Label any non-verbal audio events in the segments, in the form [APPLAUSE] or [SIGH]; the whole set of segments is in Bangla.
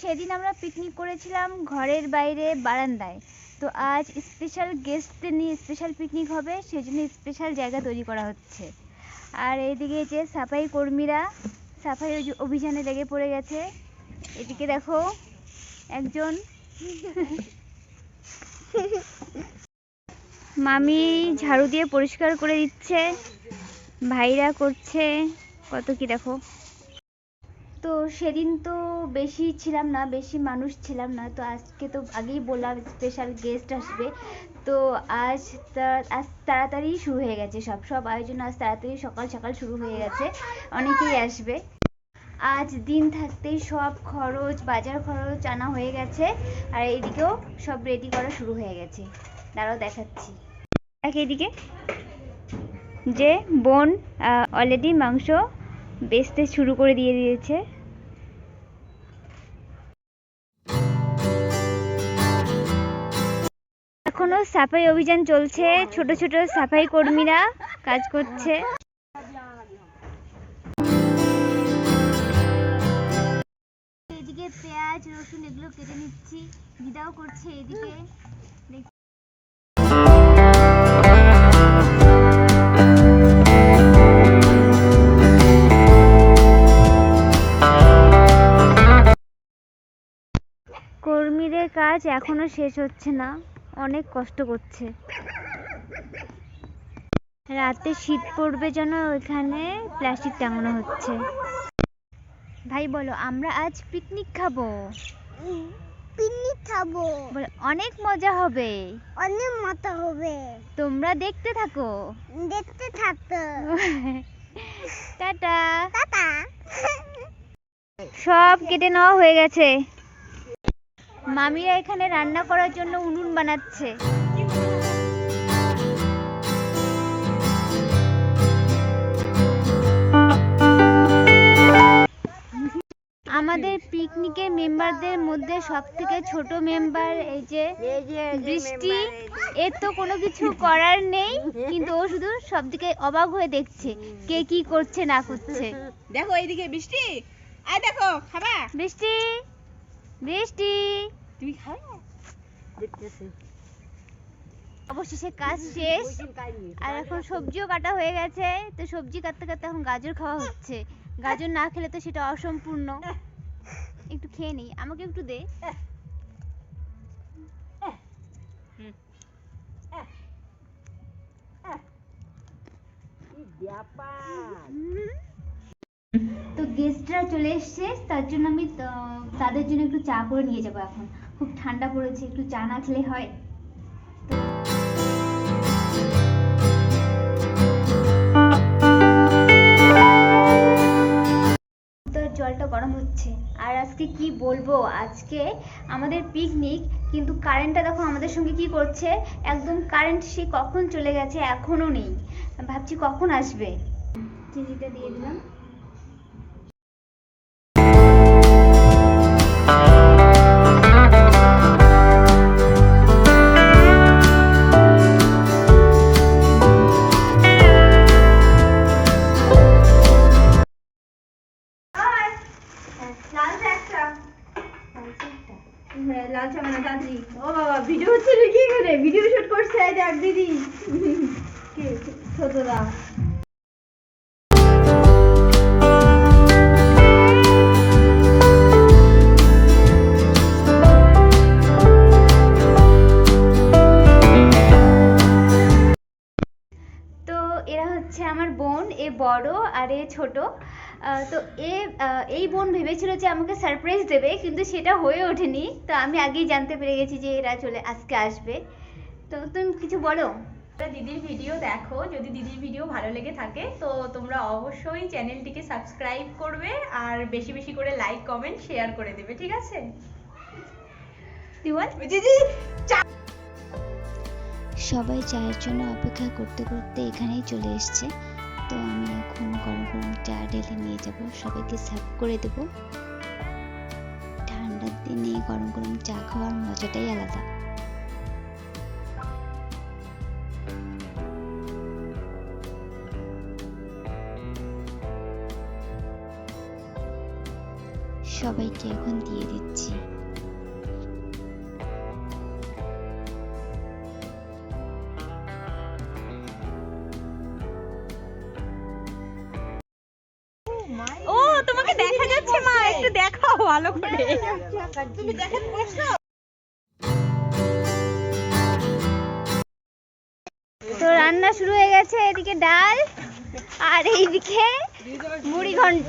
সেদিন আমরা পিকনিক করেছিলাম ঘরের বাইরে বারান্দায়। তো আজ স্পেশাল গেস্টদের নিয়ে স্পেশাল পিকনিক হবে সেই জন্য স্পেশাল জায়গা তৈরি করা হচ্ছে। আর এদিকে যে সাফাই কর্মীরা, সাফাই অভি- অভিযানে লেগে পড়ে গেছে। এদিকে দেখো একজন। মামি ঝাড়ু দিয়ে পরিষ্কার করে দিচ্ছে, ভাইরা করছে, কত কি দেখো। তো সেদিন তো বেশি ছিলাম না, বেশি মানুষ ছিলাম না। তো আজকে তো আগেই বললাম স্পেশাল গেস্ট আসবে। তো আজ আজ তাড়াতাড়ি শুরু হয়ে গেছে সব। সব আয়োজন আজ তাড়াতাড়ি সকাল সকাল শুরু হয়ে গেছে। অনেকেই আসবে। আজ দিন থাকতেই সব খরচ, বাজার খরচ আনা হয়ে গেছে। আর এইদিকেও সব রেডি করা শুরু হয়ে গেছে। দাঁড়াও দেখাচ্ছি। দেখ এইদিকে। যে, বোন অলরেডি মাংস বেচতে শুরু করে দিয়ে দিয়েছে। এখনও সাফাই অভিযান চলছে, ছোট ছোট সাফাই কর্মীরা কাজ করছে। এদিকে পেঁয়াজ, রসুন এগুলো কেটে নিচ্ছি দিদাও করছে এদিকে। কাজ এখনও শেষ হচ্ছে না। অনেক কষ্ট করছে। রাতে শীত পড়বে যেন ওইখানে প্লাস্টিক টাঙানো হচ্ছে। ভাই বলো আমরা আজ পিকনিক খাব? পিকনিক খাব। বলো অনেক মজা হবে। অনেক মজা হবে। তোমরা দেখতে থাকো। দেখতে থাকতো টাটা। টাটা। সব কেটে নেওয়া হয়ে গেছে। মামিরা এখানে রান্না করার জন্য উনুন বানাচ্ছে। আমাদের পিকনিকের মেম্বারদের মধ্যে সব থেকে ছোট মেম্বার এই যে বৃষ্টি এর তো কোনো কিছু করার নেই কিন্তু ও শুধু সব দিকে অবাক হয়ে দেখছে কে কি করছে না করছে। দেখো এইদিকে বৃষ্টি। আয় দেখো খাবা। বৃষ্টি। বৃষ্টি তুমি খাবে অবশেষে কাজ শেষ। আর এখন সবজিও কাটা হয়ে গেছে। তো সবজি কাটতে কাটতে এখন গাজর খাওয়া হচ্ছে। গাজর না খেলে তো সেটা অসম্পূর্ণ। একটু খেয়ে নিই। আমাকে একটু দে। তো গেস্টরা চলে এসছে, তার জন্য আমি তাদের জন্য একটু চা করে নিয়ে যাব এখন। খুব ঠান্ডা পড়েছে, একটু চা না খেলে হয়। জলটা গরম হচ্ছে। আর আজকে কি বলব? আজকে আমাদের পিকনিক কিন্তু কারেন্টটা দেখো আমাদের সঙ্গে কি করছে? একদম কারেন্ট সে কখন চলে গেছে এখনও নেই। ভাবছি কখন আসবে? চিনিটা দিয়ে দিলাম। আর এ ছোট। আহ, তো এ আহ, এই বোন ভেবেছিল যে আমাকে সারপ্রাইজ দেবে কিন্তু সেটা হয়ে ওঠেনি। তো আমি আগেই জানতে পেরে গেছি যে এরা চলে আজকে আসবে। তো তুমি কিছু বলো? দিদির ভিডিও দেখো যদি দিদির ভিডিও ভালো লেগে থাকে তো তোমরা অবশ্যই চ্যানেলটিকে সাবস্ক্রাইব করবে আর বেশি বেশি করে লাইক কমেন্ট শেয়ার করে দেবে ঠিক আছে? সবাই চায়ের জন্য অপেক্ষা করতে করতে এখানেই চলে এসছে। তো আমি এখন গরম গরম চা ঢেলে নিয়ে যাব। সবাইকে সার্ভ করে দেব। ঠান্ডার দিনে গরম গরম চা খাওয়ার মজাটাই আলাদা। সবাইকে এখন দিয়ে দিচ্ছি। ভালো করে। তো রান্না শুরু হয়ে গেছে এদিকে ডাল আর এইদিকে মুড়ি ঘন্ট।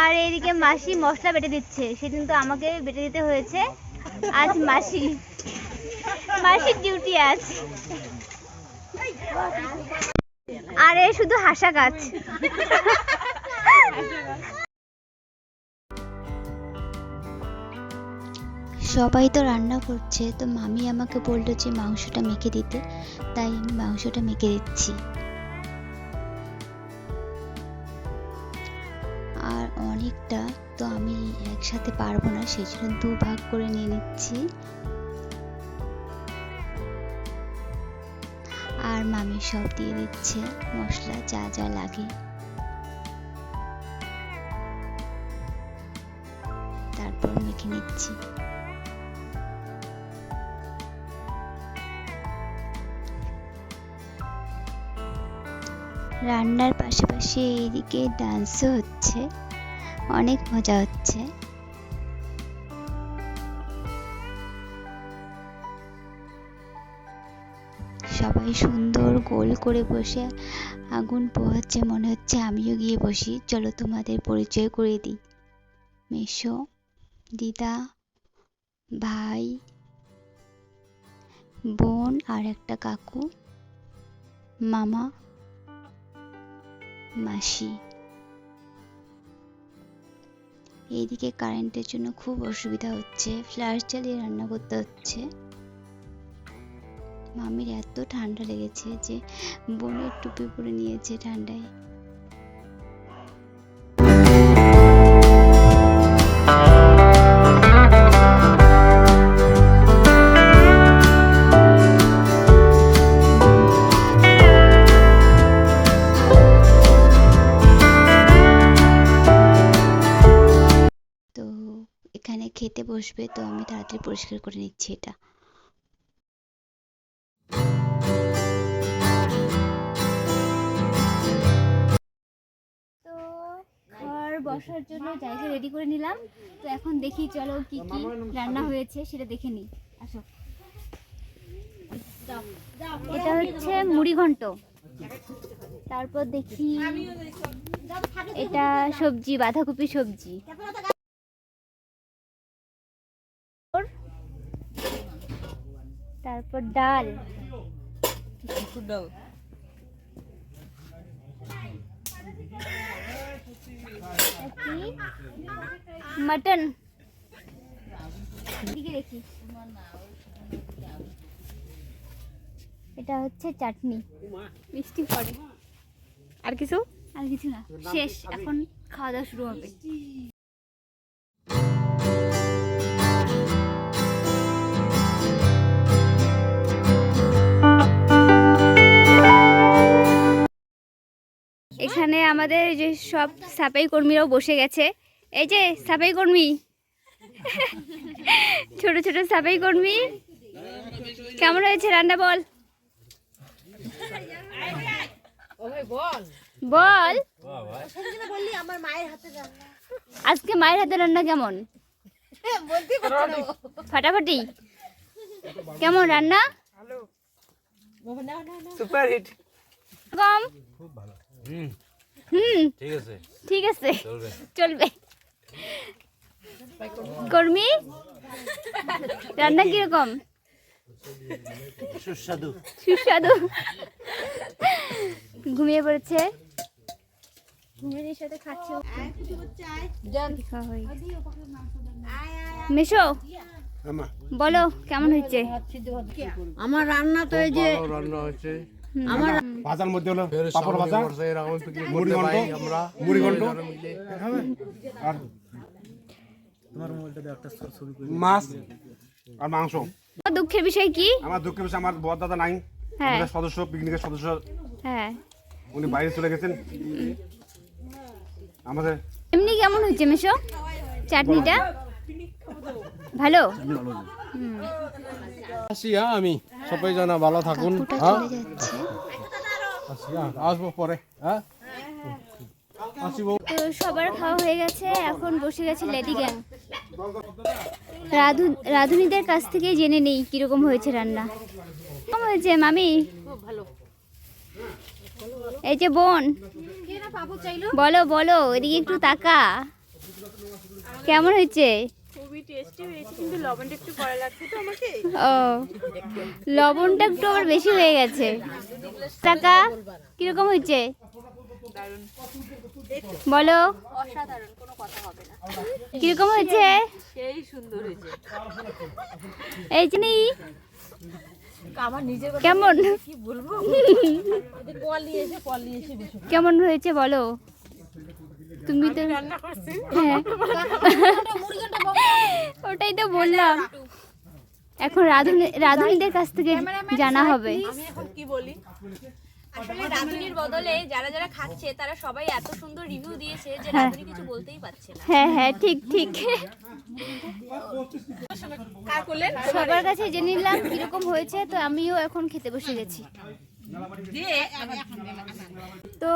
আর এইদিকে মাসি মশলা বেটে দিচ্ছে সেদিন তো আমাকে বেটে দিতে হয়েছে। আজ মাসি মাসির ডিউটি আজ। আর শুধু হাসা গাছ। সবাই তো রান্না করছে, তো মামি আমাকে বলল যে মাংসটা মেখে দিতে, তাই আমি মাংসটা মেখে দিচ্ছি। আর অনেকটা তো আমি একসাথে পারব না, সেই জন্য দু ভাগ করে নিয়ে নিচ্ছি। আর মামি সব দিয়ে দিচ্ছে, মশলা যা যা লাগে। তারপর মেখে নিচ্ছি। রান্নার পাশাপাশি এইদিকে ডান্সও হচ্ছে। অনেক মজা হচ্ছে। সবাই সুন্দর গোল করে বসে আগুন পোহাচ্ছে মনে হচ্ছে, আমিও গিয়ে বসি। চলো তোমাদের পরিচয় করে দিই। মেশো, দিদা, ভাই, বোন আর একটা কাকু, মামা। মাসি। এইদিকে কারেন্টের জন্য খুব অসুবিধা হচ্ছে ফ্ল্যাশ চালিয়ে রান্না করতে হচ্ছে। মামির এত ঠান্ডা লেগেছে যে, বোনের টুপি পরে নিয়েছে ঠান্ডায়। বসবে তো আমি তাড়াতাড়ি পরিষ্কার করে নিচ্ছি এটা। তো বসার জন্য জায়গা রেডি করে নিলাম। তো এখন দেখি চলো কি কি রান্না হয়েছে সেটা দেখে নিই। আসো। এটা হচ্ছে মুড়ি ঘন্ট। তারপর দেখি এটা সবজি বাঁধাকপি সবজি। তারপর ডাল। মটন। এদিকে দেখি। এটা হচ্ছে চাটনি। মিষ্টি পরে। আর কিছু? আর কিছু না। শেষ। এখন খাওয়া দাওয়া শুরু হবে। এখানে আমাদের যে সব সাফাই কর্মীরাও বসে গেছে। এই যে সাফাই কর্মী। [LAUGHS] ছোট ছোট সাফাই কর্মী। কেমন হয়েছে রান্না বল? বল। আজকে মায়ের হাতে রান্না কেমন? ফাটাফাটি। কেমন রান্না? Super hit. কম হুম। হুম। ঠিক আছে। ঠিক আছে। চলবে। চলবে। কর্মী? রান্না কীরকম? সুস্বাদু। সুস্বাদু। ঘুমিয়ে পড়েছে? হয়ে। মেশো। বলো কেমন হয়েছে? আমার রান্না তো এই যে রান্না হচ্ছে আমার ভাজার মধ্যে হলো পাপড় ভাজা। এরকম পিকনিক মুড়ি ঘন্ট। পাই আমরা? মুড়ি ঘন্ট। আর মাছ আর মাংস। দুঃখের বিষয় কি? আমার দুঃখের বিষয় আমার বড় দাদা নাই। হ্যাঁ। আমাদের সদস্য পিকনিকের সদস্য। হ্যাঁ। উনি বাইরে চলে গেছেন। আমাদের এমনি কেমন হচ্ছে মেশো? চাটনিটা? ভালো? আসি হ্যাঁ আমি সবাই জানা ভালো থাকুন। হ্যাঁ। তো সবার খাওয়া হয়ে গেছে, এখন বসে গেছে লেডি গ্যাং রাধু রাধুনিদের কাছ থেকে জেনে নেই কীরকম হয়েছে রান্না। কেমন হয়েছে, মামি? এই যে বোন, বলো বলো, এদিকে একটু তাকা। কেমন হয়েছে? খুবই টেস্টি হয়েছে কিন্তু লবণটা একটু কড়া লাগছে তো আমাকে। ও লবণটা একটু আবার বেশি হয়ে গেছে। টাকা কীরকম হয়েছে? বলো। কীরকম হয়েছে? সেই সুন্দর হয়েছে। এই চিনি কেমন? [LAUGHS] কেমন হয়েছে বলো। তুমি তো হ্যাঁ। [LAUGHS] ওটাই তো বললাম। এখন রাধুনি রাধুনিদের কাছ থেকে জানা হবে। আমি এখন কি বলি? আসলে রাঁধুনির বদলে যারা যারা খাচ্ছে তারা সবাই এত সুন্দর রিভিউ দিয়েছে যে হ্যাঁ। রাঁধুনি কিছু বলতেই পারছে না। হ্যাঁ হ্যাঁ ঠিক ঠিক। কার করলেন? সবার কাছে জেনে নিলাম কীরকম হয়েছে তো আমিও এখন খেতে বসে গেছি। তো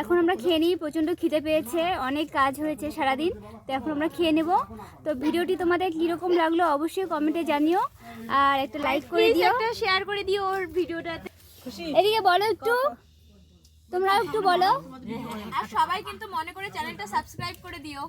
এখন আমরা খেয়ে নিই প্রচণ্ড খিদে পেয়েছে অনেক কাজ হয়েছে সারাদিন তো এখন আমরা খেয়ে নেব। তো ভিডিওটি তোমাদের কীরকম লাগল অবশ্যই কমেন্টে জানিও আর একটা লাইক করে দিও। একটা শেয়ার করে দিও ওর ভিডিওটাতে। এদিকে বলো একটু। তোমরা একটু বলো। আর সবাই কিন্তু মনে করে চ্যানেলটা সাবস্ক্রাইব করে দিও।